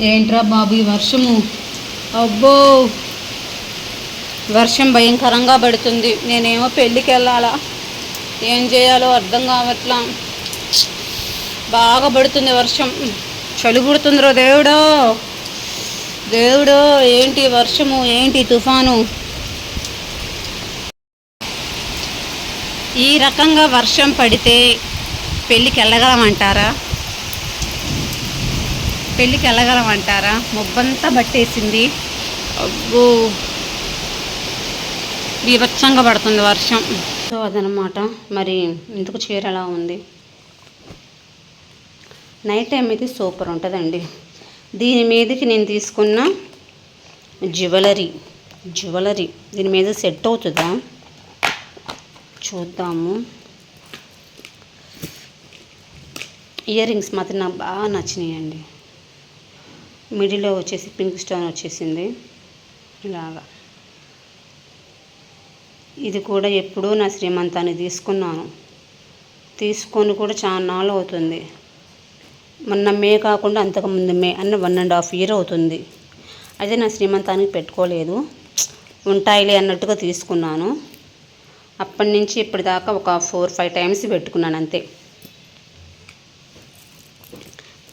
ఏంట్రా బాబు ఈ వర్షము? అబ్బో! వర్షం భయంకరంగా పడుతుంది. నేనేమో పెళ్ళికి వెళ్ళాలా ఏం చేయాలో అర్థం కావట్లా. బాగా పడుతుంది వర్షం. చలి పుడుతుందిరో దేవుడో! దేవుడో! ఏంటి వర్షము? ఏంటి తుఫాను? ఈ రకంగా వర్షం పడితే పెళ్ళికి వెళ్ళగలమంటారా పెళ్ళికి వెళ్ళగలమంటారా? మొబ్బంతా పట్టేసింది అబ్బో! బీభత్సంగా పడుతుంది వర్షం. సో అదనమాట మరి ఇందుకు చీర ఎలా ఉంది? నైట్ టైం అయితే సూపర్ ఉంటుందండి. దీని మీదకి నేను తీసుకున్న జ్యువెలరీ జ్యువెలరీ. దీని మీద సెట్ అవుతుందా? చూద్దాము. ఇయర్ రింగ్స్ మాత్రం నాకు బాగా నచ్చినాయండి. మిడిల్లో వచ్చేసి పింక్ స్టోన్ వచ్చేసింది. ఇలాగా. ఇది కూడా ఎప్పుడూ నా శ్రీమంతాన్ని తీసుకున్నాను. తీసుకొని కూడా చాలా నాలు అవుతుంది. మొన్న మే కాకుండా అంతకుముందు మే అన్న వన్ అండ్ హాఫ్ ఇయర్ అవుతుంది. అయితే నా శ్రీమంతానికి పెట్టుకోలేదు. ఉంటాయిలే అన్నట్టుగా తీసుకున్నాను. అప్పటి నుంచి ఇప్పటిదాకా ఒక ఫోర్ ఫైవ్ టైమ్స్ పెట్టుకున్నాను అంతే.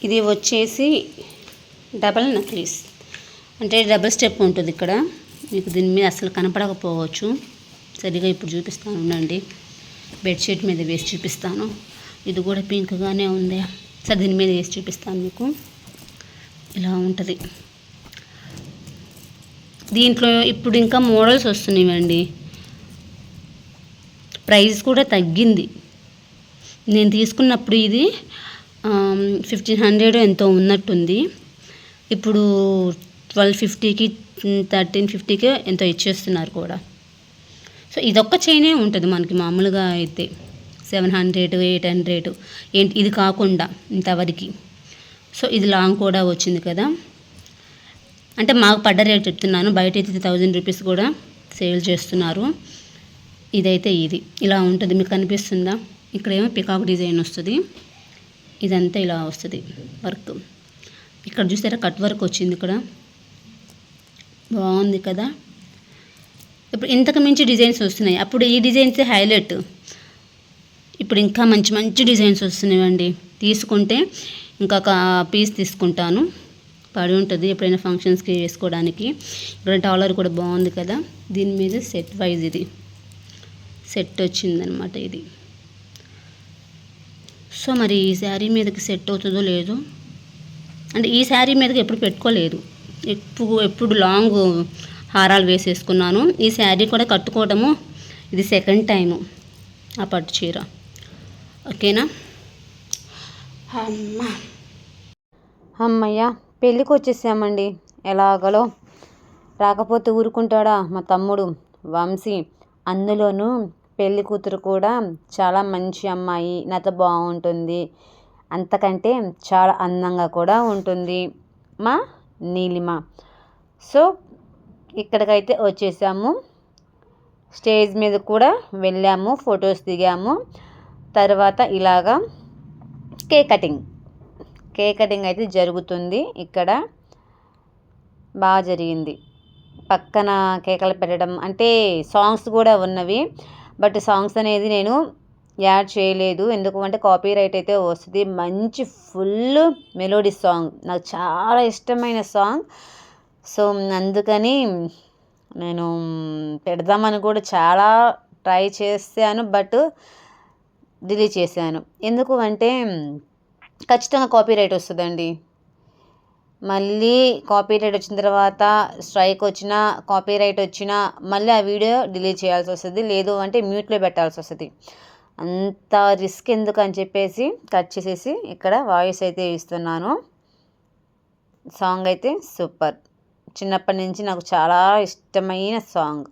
ఇది వచ్చేసి డబల్ నక్లీస్. అంటే డబల్ స్టెప్ ఉంటుంది ఇక్కడ. మీకు దీని మీద అసలు కనపడకపోవచ్చు. సరిగా ఇప్పుడు చూపిస్తాను ఉండండి. బెడ్షీట్ మీద వేసి చూపిస్తాను. ఇది కూడా పింక్గానే ఉంది. సరే దీని మీద వేసి చూపిస్తాను మీకు. ఇలా ఉంటుంది. దీంట్లో ఇప్పుడు ఇంకా మోడల్స్ వస్తున్నాయండి. ప్రైస్ కూడా తగ్గింది. నేను తీసుకున్నప్పుడు ఇది ఫిఫ్టీన్ హండ్రెడ్ ఎంతో ఉన్నట్టుంది. ఇప్పుడు ట్వెల్వ్ ఫిఫ్టీకి థర్టీన్ ఫిఫ్టీకి ఎంతో ఇచ్చేస్తున్నారు కూడా. సో ఇదొక్క చైనే ఉంటుంది మనకి మామూలుగా అయితే. సెవెన్ హండ్రెడ్ ఎయిట్ హండ్రెడ్ ఏంటి ఇది కాకుండా ఇంతవరకు. సో ఇది లాంగ్ కూడా వచ్చింది కదా. అంటే మాకు పడ్డ రేట్ చెప్తున్నాను. బయట అయితే థౌజండ్ రూపీస్ కూడా సేల్ చేస్తున్నారు. ఇదైతే ఇది. ఇలా ఉంటుంది. మీకు కనిపిస్తుందా? ఇక్కడేమో పికాక్ డిజైన్ వస్తుంది. ఇదంతా ఇలా వస్తుంది వర్క్. ఇక్కడ చూసారా? కట్ వర్క్ వచ్చింది ఇక్కడ. బాగుంది కదా? ఇప్పుడు ఇంతకు మించి డిజైన్స్ వస్తున్నాయి. అప్పుడు ఈ డిజైన్స్ హైలైట్. ఇప్పుడు ఇంకా మంచి మంచి డిజైన్స్ వస్తున్నాయండి. తీసుకుంటే ఇంకొక పీస్ తీసుకుంటాను. పడి ఉంటుంది ఎప్పుడైనా ఫంక్షన్స్కి వేసుకోవడానికి. ఇక్కడ డాలర్ కూడా బాగుంది కదా? దీని మీద సెట్ వైజ్ ఇది. సెట్ వచ్చిందనమాట ఇది. సో మరి ఈ శారీ మీదకి సెట్ అవుతుందో లేదో అంటే ఈ శారీ మీదకి ఎప్పుడు పెట్టుకోలేదు. ఎప్పుడు ఎప్పుడు లాంగ్ హారాలు వేసేసుకున్నాను. ఈ శారీ కూడా కట్టుకోవడము ఇది సెకండ్ టైము ఆ పట్టు చీర. ఓకేనా? అమ్మ. అమ్మయ్య పెళ్ళికి వచ్చేసామండి. ఎలాగలో? రాకపోతే ఊరుకుంటాడా మా తమ్ముడు? వంశీ అందులోనూ పెళ్ళి కూతురు కూడా చాలా మంచి అమ్మాయి. నాతో బాగుంటుంది. అంతకంటే చాలా అందంగా కూడా ఉంటుంది. మా నీలిమ. సో ఇక్కడికైతే వచ్చేసాము. స్టేజ్ మీద కూడా వెళ్ళాము ఫొటోస్ దిగాము. తర్వాత ఇలాగా కేక్ కటింగ్. కేక్ కటింగ్ అయితే జరుగుతుంది ఇక్కడ. బాగా జరిగింది. పక్కన కేకలు పెట్టడం అంటే సాంగ్స్ కూడా ఉన్నవి. బట్ సాంగ్స్ అనేది నేను యాడ్ చేయలేదు. ఎందుకు అంటే కాపీ రైట్ అయితే వస్తుంది. మంచి ఫుల్ మెలోడీ సాంగ్ నాకు చాలా ఇష్టమైన సాంగ్ సో అందుకని నేను పెడదామని కూడా చాలా ట్రై చేశాను. బట్ డిలీట్ చేశాను. ఎందుకు అంటే ఖచ్చితంగా కాపీ రైట్ వస్తుందండి. మళ్ళీ కాపీ రైట్ వచ్చిన తర్వాత స్ట్రైక్ వచ్చినా కాపీ రైట్ వచ్చినా మళ్ళీ ఆ వీడియో డిలీట్ చేయాల్సి వస్తుంది. లేదు అంటే మ్యూట్లో పెట్టాల్సి వస్తుంది. అంత రిస్క్ ఎందుకు అని చెప్పేసి కట్ చేసేసి ఇక్కడ వాయిస్ అయితే ఇస్తున్నాను. సాంగ్ అయితే సూపర్. చిన్నప్పటి నుంచి నాకు చాలా ఇష్టమైన సాంగ్.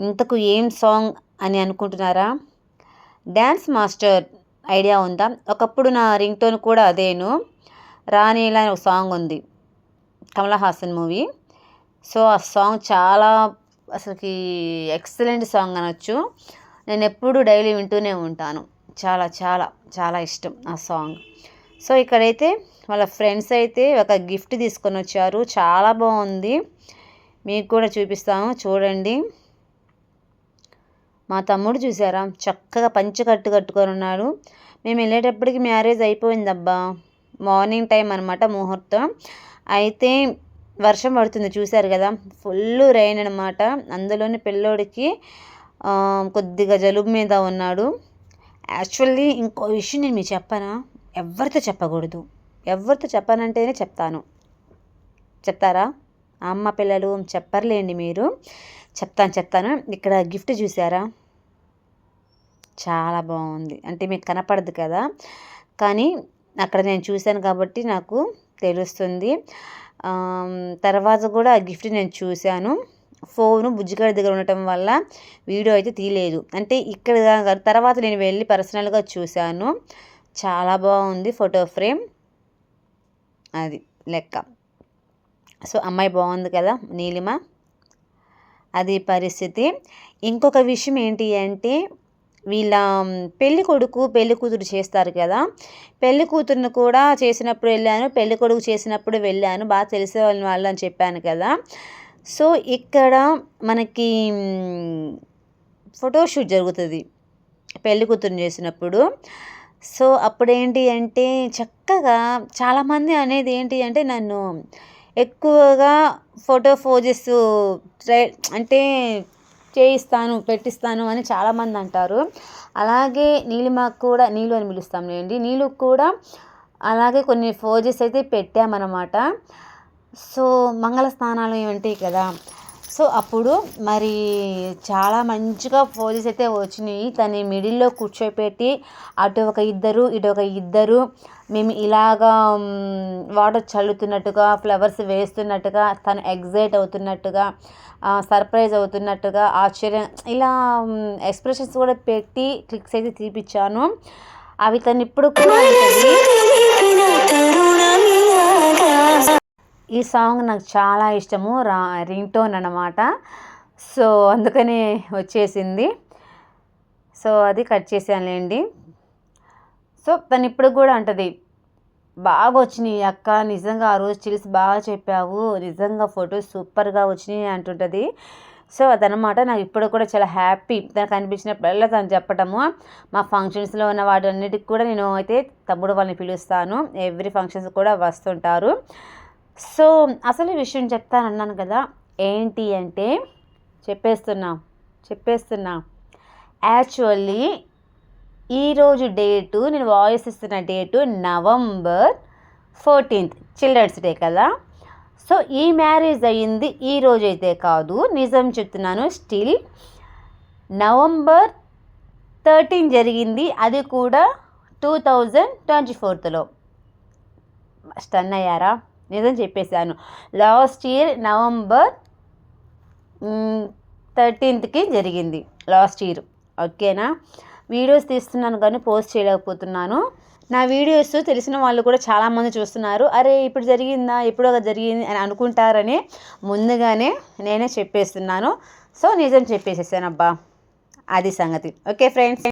ఇంతకు ఏం సాంగ్ అని అనుకుంటున్నారా? డ్యాన్స్ మాస్టర్ ఐడియా ఉందా? ఒకప్పుడు నా రింగ్ టోన్ కూడా అదేను. రాణిలా అని ఒక సాంగ్ ఉంది. కమల్ హాసన్ మూవీ. సో ఆ సాంగ్ చాలా అసలుకి ఎక్సలెంట్ సాంగ్ అనొచ్చు. నేను ఎప్పుడు డైలీ వింటూనే ఉంటాను. చాలా చాలా చాలా ఇష్టం ఆ సాంగ్. సో ఇక్కడైతే వాళ్ళ ఫ్రెండ్స్ అయితే ఒక గిఫ్ట్ తీసుకొని వచ్చారు. చాలా బాగుంది. మీకు కూడా చూపిస్తాము చూడండి. మా తమ్ముడు చూసారా? చక్కగా పంచ కట్టు కట్టుకొని ఉన్నాడు. మేము వెళ్ళేటప్పటికి మ్యారేజ్ అయిపోయిందబ్బా. మార్నింగ్ టైం అనమాట ముహూర్తం. అయితే వర్షం పడుతుంది. చూశారు కదా? ఫుల్ రైన్ అనమాట అందులోని పిల్లోడికి కొద్దిగా జలుబు మీద ఉన్నాడు. యాక్చువల్లీ ఇంకో విషయం నేను మీకు చెప్పనా? ఎవరితో చెప్పకూడదు. ఎవరితో చెప్పనంటేనే చెప్తాను. చెప్తారా? అమ్మ పిల్లలు చెప్పర్లేండి మీరు. చెప్తాను చెప్తాను. ఇక్కడ గిఫ్ట్ చూసారా? చాలా బాగుంది. అంటే మీకు కనపడదు కదా. కానీ అక్కడ నేను చూశాను కాబట్టి నాకు తెలుస్తుంది. తర్వాత కూడా ఆ గిఫ్ట్ నేను చూశాను. ఫోను బుజ్జిగాడి దగ్గర ఉండటం వల్ల వీడియో అయితే తీయలేదు. అంటే ఇక్కడ తర్వాత నేను వెళ్ళి పర్సనల్గా చూశాను. చాలా బాగుంది ఫోటో ఫ్రేమ్. అది లెక్క. సో అమ్మాయి బాగుంది కదా నీలిమ. అది పరిస్థితి. ఇంకొక విషయం ఏంటి అంటే వీళ్ళ పెళ్ళి కొడుకు పెళ్ళి కూతురు చేస్తారు కదా. పెళ్ళి కూతురుని కూడా చేసినప్పుడు వెళ్ళాను పెళ్ళి కొడుకు చేసినప్పుడు వెళ్ళాను. బాగా తెలిసే వాళ్ళని వాళ్ళు అని చెప్పాను కదా. సో ఇక్కడ మనకి ఫోటోషూట్ జరుగుతుంది. పెళ్ళికూతురుని చేసినప్పుడు. సో అప్పుడేంటి అంటే చక్కగా చాలామంది అనేది ఏంటి అంటే నన్ను ఎక్కువగా ఫోటో ఫోజెస్ ట్రై అంటే చేయిస్తాను పెట్టిస్తాను అని చాలామంది అంటారు. అలాగే నీలిమాకు కూడా నీళ్ళు అని పిలుస్తాం లేండి. నీళ్ళు కూడా అలాగే కొన్ని ఫోజెస్ అయితే పెట్టామన్నమాట. సో మంగళ స్నానాలు ఉంటాయి కదా సో అప్పుడు మరి చాలా మంచిగా ఫోజెస్ అయితే వచ్చినాయి. తను మిడిల్లో కూర్చోపెట్టి అటు ఒక ఇద్దరు ఇటు ఒక ఇద్దరు మేము ఇలాగా వాటర్ చల్లుతున్నట్టుగా ఫ్లవర్స్ వేస్తున్నట్టుగా తను ఎగ్జైట్ అవుతున్నట్టుగా సర్ప్రైజ్ అవుతున్నట్టుగా ఆశ్చర్యం ఇలా ఎక్స్ప్రెషన్స్ కూడా పెట్టి క్లిక్స్ అయితే తీపిచ్చాను. అవి తను ఇప్పుడు కూడా ఈ సాంగ్ నాకు చాలా ఇష్టము రా రింగ్ టోన్ అనమాట సో అందుకని వచ్చేసింది. సో అది కట్ చేశానులేండి. సో తను ఇప్పుడు కూడా అంటది బాగా వచ్చినాయి అక్క నిజంగా ఆ రోజు చిల్స్ బాగా చెప్పావు నిజంగా ఫొటోస్ సూపర్గా వచ్చినాయి అంటుంటుంది. సో అదనమాట నాకు ఇప్పుడు కూడా చాలా హ్యాపీ తనకు అనిపించినప్పుడల్లా తను చెప్పటము. మా ఫంక్షన్స్లో ఉన్న వాటి అన్నిటికి కూడా నేను అయితే తమ్ముడు వాళ్ళని పిలుస్తాను. ఎవ్రీ ఫంక్షన్స్ కూడా వస్తుంటారు. సో అసలు విషయం చెప్తానన్నాను కదా ఏంటి అంటే చెప్పేస్తున్నా చెప్పేస్తున్నా. యాక్చువల్లీ ఈరోజు డేటు నేను వాయిస్ ఇస్తున్న date November fourteenth children's day కదా. సో ఈ మ్యారేజ్ అయ్యింది ఈ రోజు అయితే కాదు నిజం చెప్తున్నాను స్టిల్. నవంబర్ థర్టీన్ జరిగింది అది కూడా టూ థౌజండ్ ట్వంటీ ఫోర్త్లో. స్టన్ అయ్యారా? నిజం చెప్పేశాను. లాస్ట్ ఇయర్ నవంబర్ థర్టీన్త్కి జరిగింది లాస్ట్ ఇయర్. ఓకేనా? వీడియోస్ తీస్తున్నాను కానీ పోస్ట్ చేయలేకపోతున్నాను. నా వీడియోస్ తెలిసిన వాళ్ళు కూడా చాలామంది చూస్తున్నారు. అరే ఇప్పుడు జరిగిందా? ఎప్పుడో జరిగింది అని అనుకుంటారని ముందుగానే నేనే చెప్పేస్తున్నాను. సో నిజం చెప్పేసేసాను అబ్బా. అది సంగతి. Okay friends.